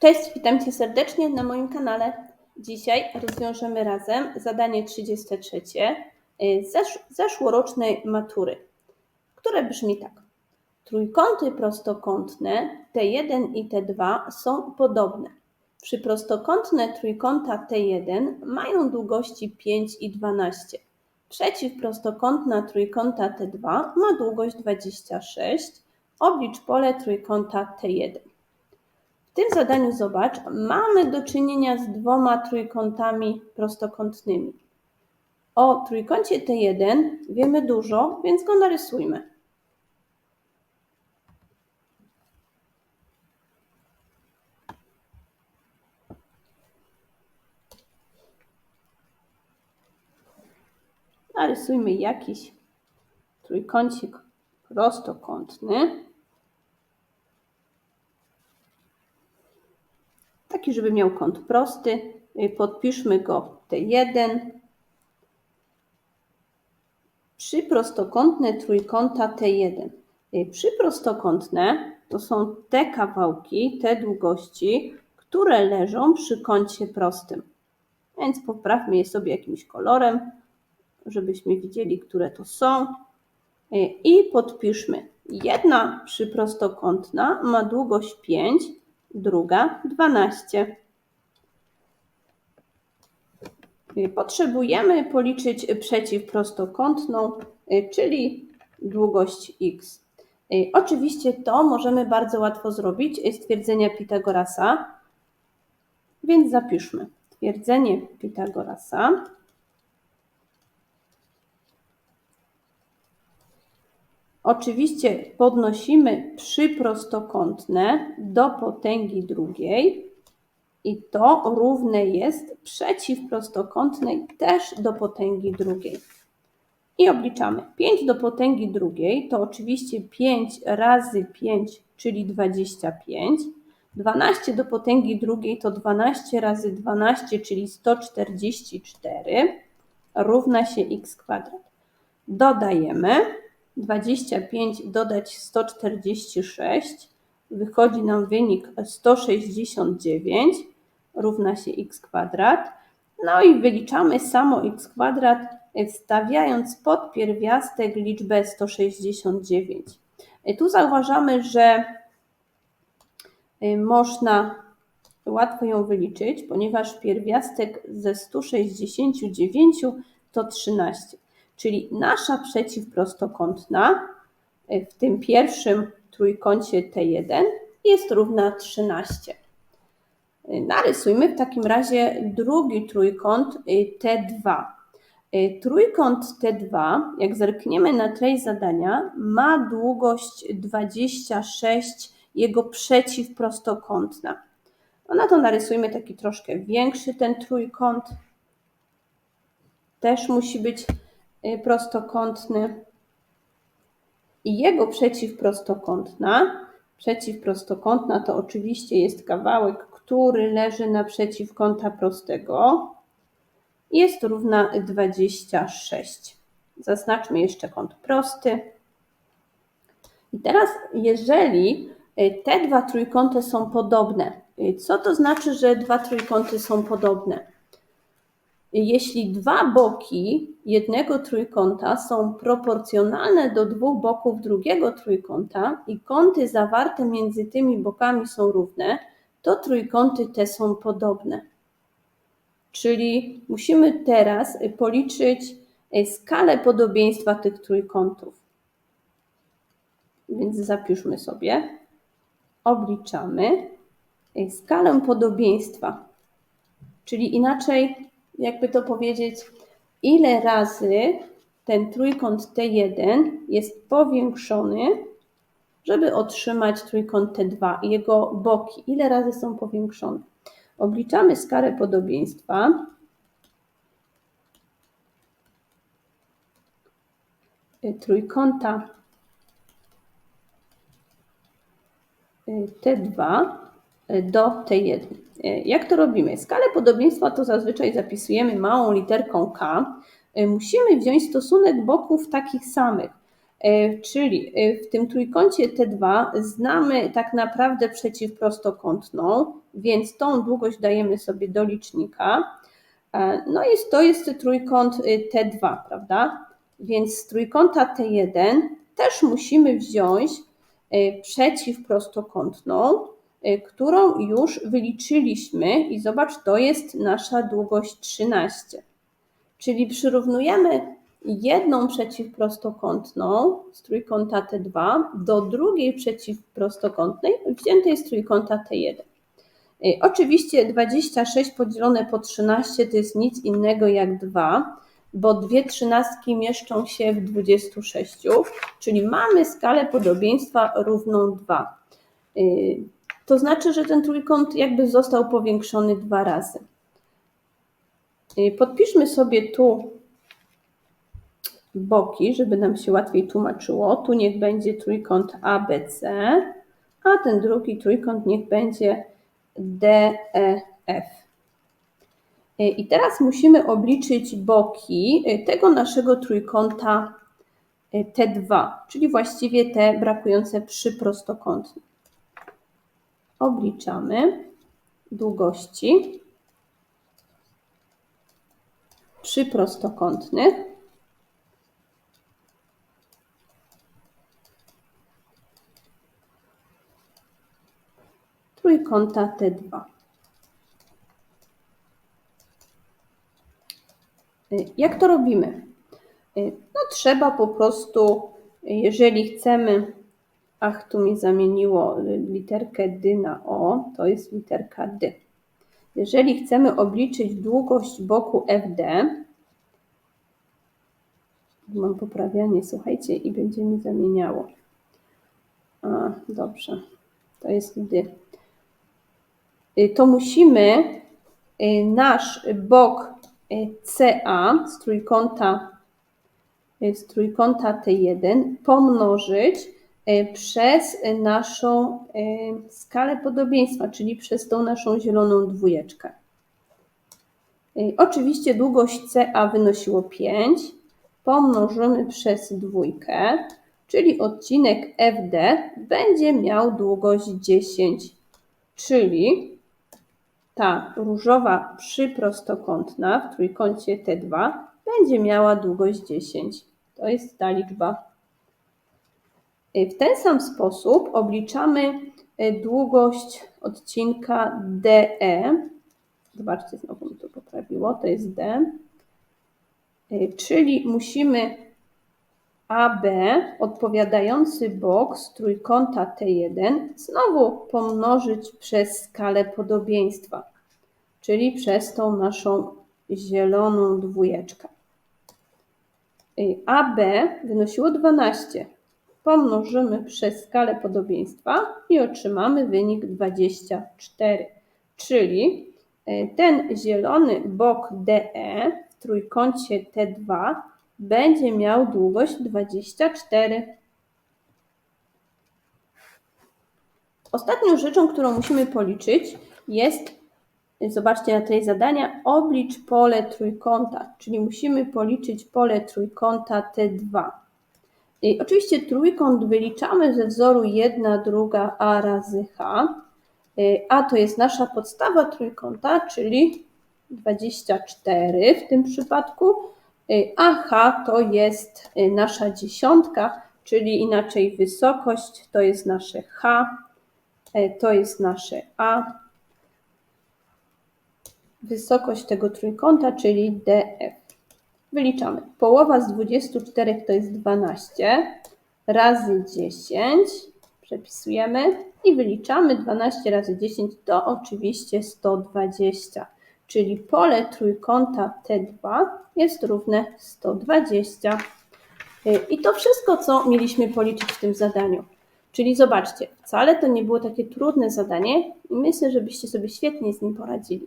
Cześć, witam Cię serdecznie na moim kanale. Dzisiaj rozwiążemy razem zadanie 33 y, zesz zeszłorocznej matury, które brzmi tak. Trójkąty prostokątne T1 i T2 są podobne. Przyprostokątne trójkąta T1 mają długości 5 i 12. Przeciwprostokątna trójkąta T2 ma długość 26. Oblicz pole trójkąta T1. W tym zadaniu zobacz, mamy do czynienia z dwoma trójkątami prostokątnymi. O trójkącie T1 wiemy dużo, więc go narysujmy. Narysujmy jakiś trójkącik prostokątny. Taki, żeby miał kąt prosty. Y, podpiszmy go T1. Przyprostokątne trójkąta T1. Y, przyprostokątne to są te kawałki, te długości, które leżą przy kącie prostym. Więc poprawmy je sobie jakimś kolorem, żebyśmy widzieli, które to są. Y, I podpiszmy. Jedna przyprostokątna ma długość 5, druga 12. Potrzebujemy policzyć przeciwprostokątną, czyli długość x. Oczywiście to możemy bardzo łatwo zrobić z twierdzenia Pitagorasa, więc zapiszmy. Twierdzenie Pitagorasa Oczywiście podnosimy przyprostokątne do potęgi drugiej i to równe jest przeciwprostokątnej też do potęgi drugiej. I obliczamy. 5 do potęgi drugiej to oczywiście 5 razy 5, czyli 25. 12 do potęgi drugiej to 12 razy 12, czyli 144 równa się x kwadrat. Dodajemy 25 dodać 146, wychodzi nam wynik 169 równa się x kwadrat. No i wyliczamy samo x kwadrat, wstawiając pod pierwiastek liczbę 169. Tu zauważamy, że y, można łatwo ją wyliczyć, ponieważ pierwiastek ze 169 to 13. Czyli nasza przeciwprostokątna e, w tym pierwszym trójkącie T1 jest równa 13. E, narysujmy w takim razie drugi trójkąt e, T2. Trójkąt T2, jak zerkniemy na treść zadania, ma długość 26, jego przeciwprostokątna. No na to narysujmy taki troszkę większy ten trójkąt. Też musi być prostokątny i jego przeciwprostokątna. Przeciwprostokątna to oczywiście jest kawałek, który leży naprzeciw kąta prostego. Jest równa 26. Zaznaczmy jeszcze kąt prosty. I teraz, jeżeli y, te dwa trójkąty są podobne, y, co to znaczy, że dwa trójkąty są podobne? Jeśli dwa boki jednego trójkąta są proporcjonalne do dwóch boków drugiego trójkąta i kąty zawarte między tymi bokami są równe, to trójkąty te są podobne. Czyli musimy teraz policzyć skalę podobieństwa tych trójkątów. Więc zapiszmy sobie. Obliczamy skalę podobieństwa. Czyli inaczej jakby to powiedzieć, ile razy ten trójkąt T1 jest powiększony, żeby otrzymać trójkąt T2 i jego boki. Ile razy są powiększone? Obliczamy skalę podobieństwa. Trójkąta T2 do T1. Jak to robimy? Skalę podobieństwa to zazwyczaj zapisujemy małą literką K. Musimy wziąć stosunek boków takich samych. E, czyli e, w tym trójkącie T2 znamy tak naprawdę przeciwprostokątną, więc tą długość dajemy sobie do licznika. E, no i to jest trójkąt T2, prawda? Więc z trójkąta T1 też musimy wziąć przeciwprostokątną, którą już wyliczyliśmy i zobacz, to jest nasza długość 13. Czyli przyrównujemy jedną przeciwprostokątną z trójkąta T2 do drugiej przeciwprostokątnej wziętej z trójkąta T1. Y, oczywiście 26 podzielone po 13 to jest nic innego jak 2, bo dwie trzynastki mieszczą się w 26, czyli mamy skalę podobieństwa równą 2. To znaczy, że ten trójkąt jakby został powiększony dwa razy. Podpiszmy sobie tu boki, żeby nam się łatwiej tłumaczyło. Tu niech będzie trójkąt ABC, a ten drugi trójkąt niech będzie DEF. I teraz musimy obliczyć boki tego naszego trójkąta T2, czyli właściwie te brakujące przy prostokątnym. Obliczamy długości przy prostokątnych. trójkąta T2. Jak to robimy? No trzeba po prostu, jeżeli chcemy, ach tu mi zamieniło literkę D na O, to jest literka D. Jeżeli chcemy obliczyć długość boku FD, mam poprawianie, słuchajcie, i będzie mi zamieniało. A, dobrze, to jest D. Y, to musimy y, nasz bok y, CA z trójkąta, z trójkąta T1 pomnożyć przez naszą skalę podobieństwa, czyli przez tą naszą zieloną dwójeczkę. Oczywiście długość CA wynosiło 5, pomnożymy przez dwójkę, czyli odcinek FD będzie miał długość 10, czyli ta różowa przyprostokątna w trójkącie T2 będzie miała długość 10. To jest ta liczba. W ten sam sposób obliczamy e, długość odcinka DE. Zobaczcie, znowu mi to poprawiło, to jest D. E, czyli musimy AB, odpowiadający bok z trójkąta T1, znowu pomnożyć przez skalę podobieństwa, czyli przez tą naszą zieloną dwójeczkę. AB wynosiło 12. Pomnożymy przez skalę podobieństwa i otrzymamy wynik 24. Czyli e, ten zielony bok DE w trójkącie T2 będzie miał długość 24. Ostatnią rzeczą, którą musimy policzyć jest, zobaczcie na tej zadania, oblicz pole trójkąta, czyli musimy policzyć pole trójkąta T2. I oczywiście trójkąt wyliczamy ze wzoru 1, druga a razy h, a to jest nasza podstawa trójkąta, czyli 24 w tym przypadku, Y, a H to jest y, nasza dziesiątka, czyli inaczej wysokość to jest nasze H, y, to jest nasze A, wysokość tego trójkąta, czyli DF. Wyliczamy. Połowa z 24 to jest 12 razy 10. Przepisujemy i wyliczamy 12 razy 10 to oczywiście 120 czyli pole trójkąta T2 jest równe 120. I to wszystko, co mieliśmy policzyć w tym zadaniu. Czyli zobaczcie, wcale to nie było takie trudne zadanie i myślę, żebyście sobie świetnie z nim poradzili.